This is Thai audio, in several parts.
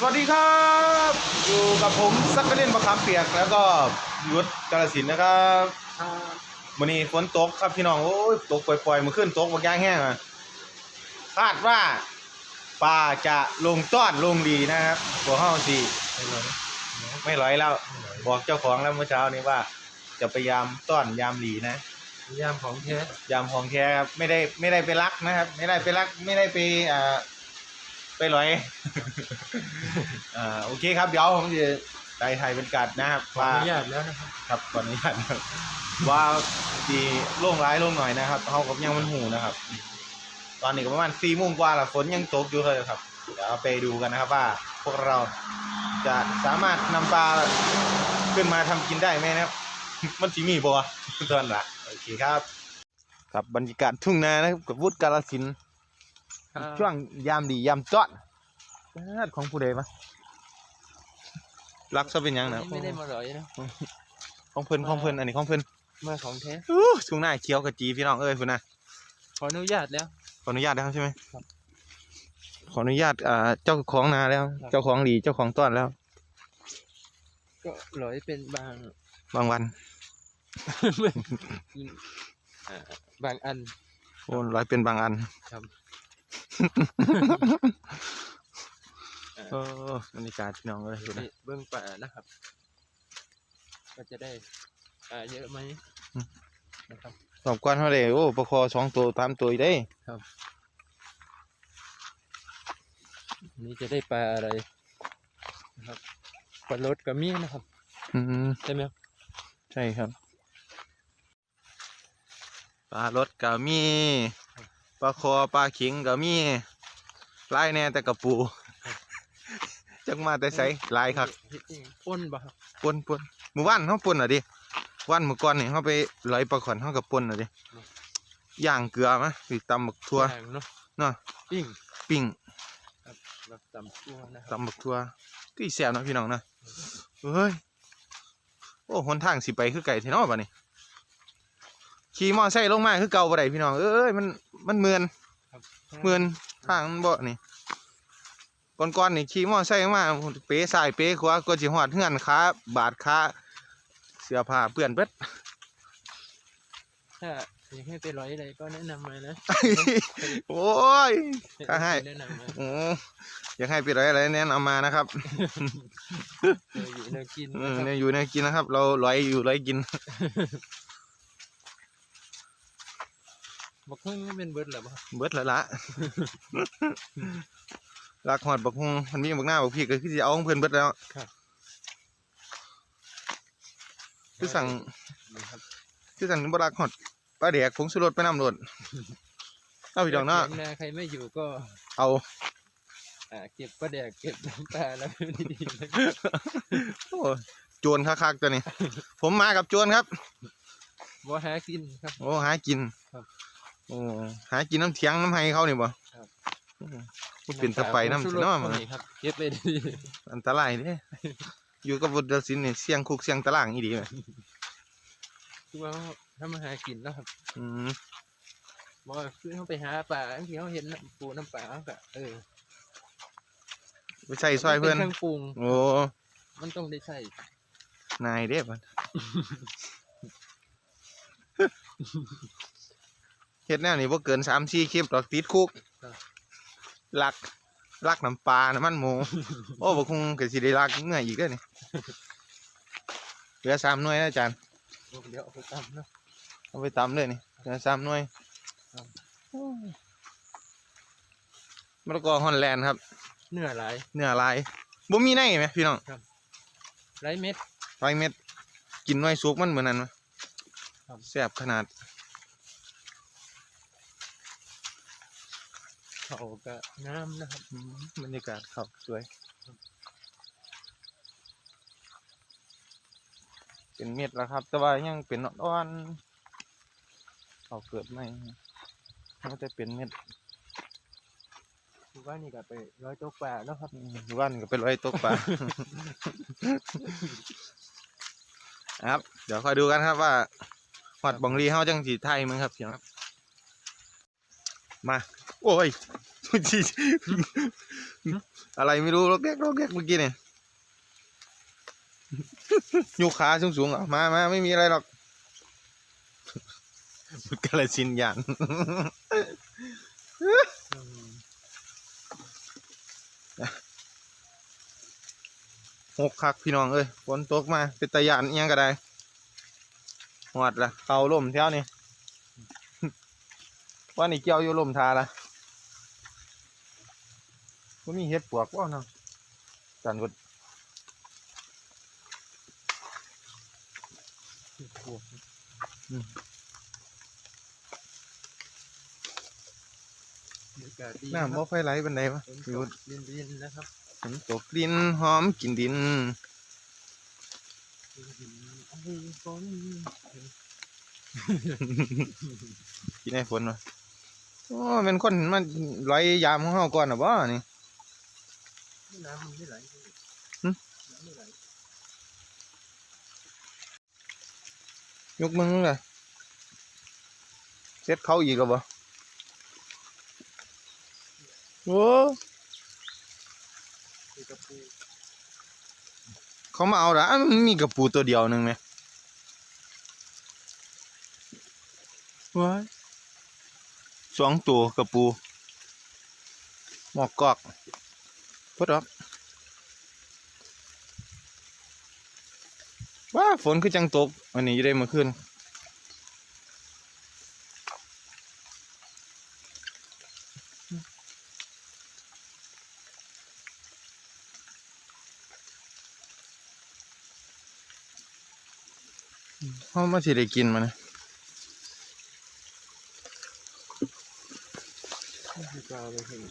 สวัสดีครับ อยู่กับผมซักกะเล่นมะขามเปียกแล้วก็ยุทธกาลสินธุ์นะครับวันนี้ฝนตกครับพี่น้องโอ้ยตกปล่อยๆมาขึ้นตกบางอย่างแห้งอะคาดว่าปลาจะลงต้อนลงดีนะครับตัวห้องสี่ไม่ร้อยแล้ว บอกเจ้าของแล้วเมื่อเช้านี้ว่า จะพยายามต้อนยามดีนะยามของแท้ยามของแท้ครับไม่ได้ไม่ได้ไปรักนะครับ ไม่ได้ไปรัก ไม่ได้ไปอ่า ไปลอยอ่าโอเคครับ เดี๋ยวผมจะไปไทยเป็นกัดนะครับขออนุญาตแล้วนะครับครับขออนุญาตนะครับว่าดีโล่งร้ายโล่งหน่อยนะครับเขากับยังมันหูนะครับ ตอนนี้ก็ประมาณสี่โมงกว่าละฝนยังตกอยู่เลยครับ เดี๋ยวเอาไปดูกันนะครับว่าพวกเราจะสามารถนำปลาขึ้นมาทำกินได้ไหมนะครับ มันสีมีบัวตอนละโอเคครับ ครับบรรยากาศทุ่งนานะครับกับวุฒิกาลสินธุ์ ช่วงยามดียามจอดเอิ้นของผู้ใดมะรักซะเป็นหยังนะไม่ได้มาหรอยนะของเพิ่นของเพิ่นอันนี้ของเพิ่นมาของแท้อู้ช่วงหน้าเคี้ยวกะจีพี่น้องเอ้ยพุ่นนะขออนุญาตแล้ว ขออนุญาตนะครับใช่ไหมครับ ขออนุญาตอ่าเจ้าของนาแล้ว เจ้าของดีเจ้าของต้อนแล้ว ก็หรอยเป็นบางบางวันอ่าบางอันโอ้ร้อยเป็นบางอันครับ เออบรรยากาศพี่น้องเอ้ยพุ่นนะ นี่เบื้องป่านะครับ ก็จะได้อ่าเยอะไหมนะครับ สอบกวนเท่าไหร่โอ้ประคอสองตัวตามตัวอีกได้อันนี่จะได้ปลาอะไรนะครับปลาลดกับมีนะครับอืมใช่ไหมครับใช่ครับปลารสก็มี ปลาคอปลาเข็งก็มีลายแน่แต่กระปู จักมาแต่ใสลายครับเฮ็ดเองป้นบ่ครับปนปนหมู่บ้านเขาปนอะดิวันเมื่อก่อนนี่เขาไปลอยปลาขอนเขากับปนอะดิย่างเกลือมะหรือตำบักทั่วย่างเนาะเนาะ ปิ้งปิ้งแบบตำตัวนะครับตำบักทั่วก็อีแซ่บเนาะพี่น้องเนาะเฮ้ยโอ้หนทางสิไปคือไก่เทนอบ่นี่ ขี่มอไซค์ลงมาคือเก่าบ่ได้พี่น้องเอ้ยมันมันเมือนครับเมือนทางมันบ่นี่ก่อนๆนี่ขี่มอไซค์มาเป๋ซ้ายเป๋ขวาก็สิฮอดเฮือนขาบาดขาเสื้อผ้าเปื้อนเบิดถ้าอยากให้ไปร้อยอะไรก็แนะนำมานะโอ้ยถ้าให้แนะนำมาโอ้อยากให้ไปไรอะไรแนะนำมานะครับเอออยู่แนวกินอืนะมครับเนี่ยอยู่ในกินนะครับ เราร้อยอยู่ร้อยกิน บักฮึ่งนี่เป็นเบิร์ดเหรอบ่เบิดและละรักหอดบักฮงมันมีบักหน้าบักพี่ก็คือสิเอาของเพิ่นเบิดแล้วคือสั่งนี่ครับคือสั่งบ่รักหอดปลาแดกผงสุรสไปน้ำรดเอาพี่ดอกเนาะถียนาใครไม่อยู่ก็ เอาอ่าเก็บปลาแดกเก็บน้ำปลาแล้วดีๆนะโอ้โจรคักๆตัวนี้ ผมมากับโจรครับบ่หากินครับโอ้หากินครับ โอ้หากินน้ำเทียงน้ำไห้เขานี่บ่ครับโอ้มันเป็นตะไปน้ำผงชูเนาะรสมันนี่ครับเก็บไปดีอันตรายเด้อยู่กับวุฒิศิลป์นี่เสียงคุกเสียงตารางอีดีเลยๆคือว่าถ้ามาหากินแล้วครับอืมบ่คือเขาไปหาปลาที่เขาเห็นน้ำปูน้ำปลาเขาก็เออไปใส่ซอยเพื่อนมัป็เครื่องปรุงโอ้มันต้องได้ใส่นายเด้บัด เฮ็ดแนวนี้บ่เกินสามสี่คลิปดอกติดคุกลักลักน้ำปลาน้ำมันหมู โอ้บ่คงก็สิได้ลักเงื่ออีกเด้อนี่เหลือสามหน่วยนะอาจารย์เดี๋ยวเอาไปตำเนาะเอาไปตำเลยนี่เหลือสามหน่วยครับมะละกอฮอนแลนด์ครับ เนื้อหลายเนื้อลายบ่มีในไหมพี่น้องไร้เม็ดไฟเม็ดกินหน่วยสุกมันเหมือนนั้นไหมครับแซ่บขนาด เขาก็น้ำนะครับอืมบรรยากาศเขาสวย เป็นเม็ดแล้วครับ แต่ว่ายังเป็นอ่อนๆเขาเกิดใหม่มันจะเป็นเม็ดคือว่านี่ก็ไปร้อยโต๊ะปลาเนาะครับอืมอยู่บ้านก็เป็นไรตกปลาครับ เดี๋ยวคอยดูกันครับว่าหอดบองรีเฮาจังสีไทยมึงครับเสียงมา โอ้ยอะไรไม่รู้รกแรกรกแรกเมื่อกี้เนี่ยยกขาสูงๆอะมามาไม่มีอะไรหรอกกระสินยันหกคักพี่น้องเอ้ยฝนตกมาเป็นตะยานยังก็ได้หอดละเขาล่มแถวนี้ว่านี่เกี่ยวอยู่ล่มทาละ ก็มีเห็ดปวกว่าเนาะจันกดปวดบรรยากาศดีน้ำบ่ไฟไหลบันไดวะฝนอยู่ตกเย็นๆนะครับฝนตกดินหอมกลินดินไอ้ฝนกินให้ฝนวะโอ้เป็นคนมันไหลยามของเฮาก่อนน่ะบ่นี่ น้ำมันไม่ไหลหึน้ำไม่ไหลยกมึงเลยเซ็ตเขาอีกแล้วบ่โอ้คือกระปูเขามาเอาละอ้าวมันมีกระปูตัวเดียวหนึงไหมว้ายสองตัวกระปูหมอกกอก พุดออกว้าฝนคือจังตก อันนี้ยู่ได้มื่อคืนเขามาสิได้กินมันนะไม่กล้าเลยเห็น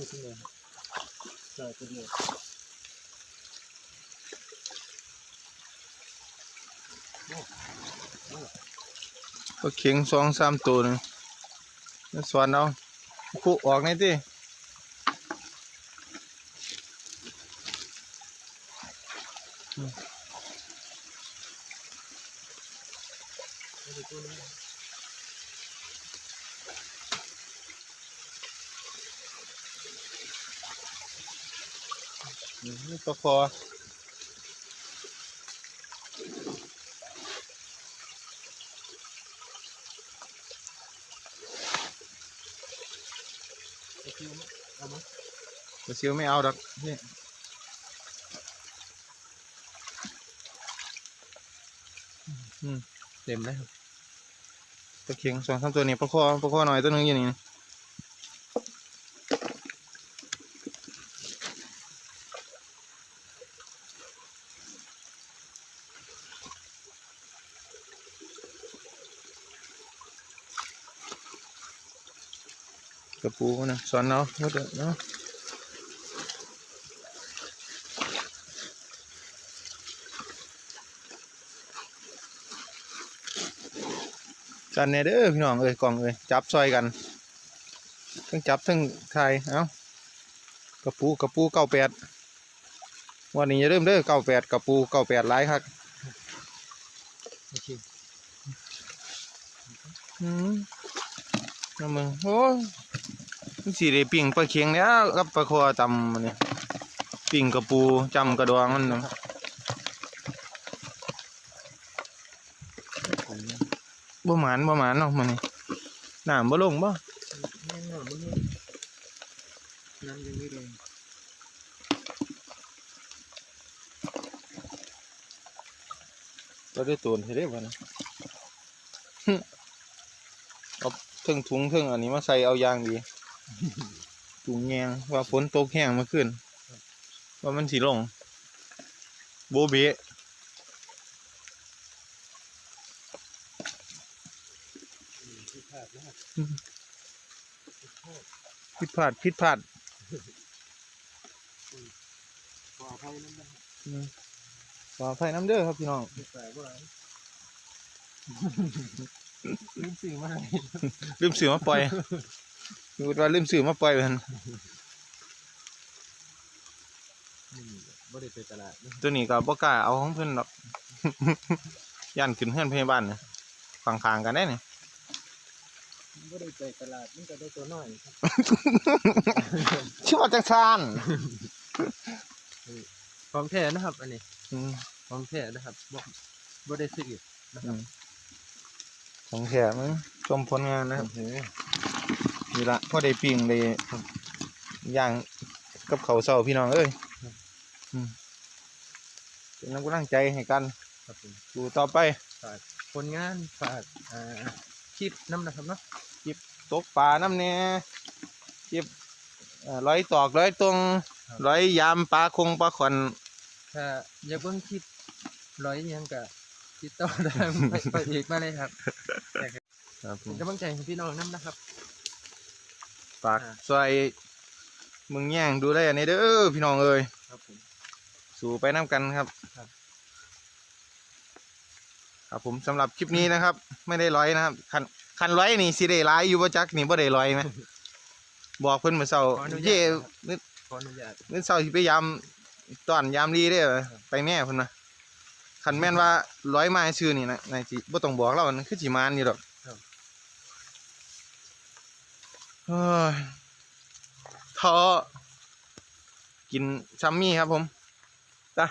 คือที่หนใช่ที่ไหนก็เข็งสองสามตัวนึงแล้วสวนเอาคู่ออกนี่ที่ ไม่ได้ตัวนี้ นี่ก็พอไอ้คิวเอามาแต่ซิวไม่เอาดอกนี่อืมเต็มแล้วตะเข็งสองสามตัวนี้ประคอประคอหน่อยตัวหนึงอยู่นี่ ปูนะสอนเอาหมดเลยเนาะกันเนี่ยเด้อพี่น้องเอ้ยกล่องเอ้ยจับซอยกันทั้งจับทั้งไทยเอ้ากระปูกระปูเก้าแปดวันนี้อย่าเริ่มเด้อเก้าแปดกระปูเก้าแปดหลายครับอืมน้ำมึงโอ้ สีได้ปิ่งปลาเค็งแล้วกับปลาคอจำมันนี่ปิ่งกระปูจำกระดองมันน่ะผมบ่หมานบ่หมานเนาะมันนี่น้ำบ่ลงบ่แน่นอนมึงน้ำยังไม่แรงเราได้ตูนให้ได้บ่นะหึเอาเทึงถุงเทึงอันนี้มาใส่เอาอย่างดี ถุงแยงว่าฝนตกแห้งเมื่อคืนว่ามันสิลง โบเบะที่พลาดนะผิดพลาดผิดพลาดขออภัยนั่นนะอืมขออภัยน้ำเด้อครับพี่น้องไม่ใส่ว่าอะไรลืมสิ่งมาให้ลืมสื่อมาปล่อยพู ดว่าลืมสื่อมาปล่อยเพิ่นไม่ได้ไปตลาดนะตัวนี้ก็บ่กล้าเอาของเพิ่นดอก ย่านขึ้นเฮือนพยาบาลเนี่ยฟังคางๆกันได้เนี่ยไม่ได้ไปตลาดมันก็ได้ตัวน้อยครับชื่อว่าจังซานของแท้นะครับ อันนี้อืมของแท้นะครับบ่บ่ได้ซื้อนะครับของแถมงชมผลงานนะครับ นี่ละพอได้ปิ้งได้ย่างกับเขาวเศร้าพี่น้องเอ้ยอืมเป็นน้ำกำลังใจให้กันครับผมดูต่อไปฝากผลงานฝากอ่าคลิปน้ำนะครับเนาะตกปลาน้ำเนี่ยเก็บเอ่อร้อยตอกร้อยตรงร้อยยามปลาคงปลาขอนถ้าอยากเบิ่งคลิปร้อยอิหยังก็ติดต่อได้ไปไปอีกมาเลยครับครับผเป็นมกำลังใจให้พี่น้องน้ำนะครับ ฝากอ่าซอยมึงแย่งดูได้อันนี้เด้อพี่น้องเอ้ยครับผมสู่ไปน้ำกันครับครับ ครับผมสำหรับคลิปนี้นะครับ ไม่ได้ร้อยนะครับ คันคันร้อยนี่สิได้ร้ายอยู่บ่จักนี่บ่ได้ร้อยไหมบอกเพิ่นเมื่อเช้าขออนุญาตเย่นะครับมื้อขออนุญาตมื้อเช้าสิไปยามตอนยามดีเด้อไปแม่เพิ่นนะคันแม่นว่าร้อยไม้ชื่อนี่นะนายสิบ่ต้องบอกเรามันคือสิมานอยู่ดอกเฮ้ย ท้อกินซัมมี่ครับผมจ้ะ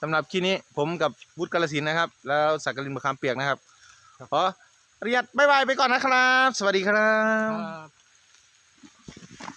สำหรับคลิปนี้ผมกับวุฒิกาลสินธุ์นะครับ แล้วสักกลินมะขามเปียกนะครับขออนุญาตบ๊ายบายไปก่อนนะครับ สวัสดีครับครับ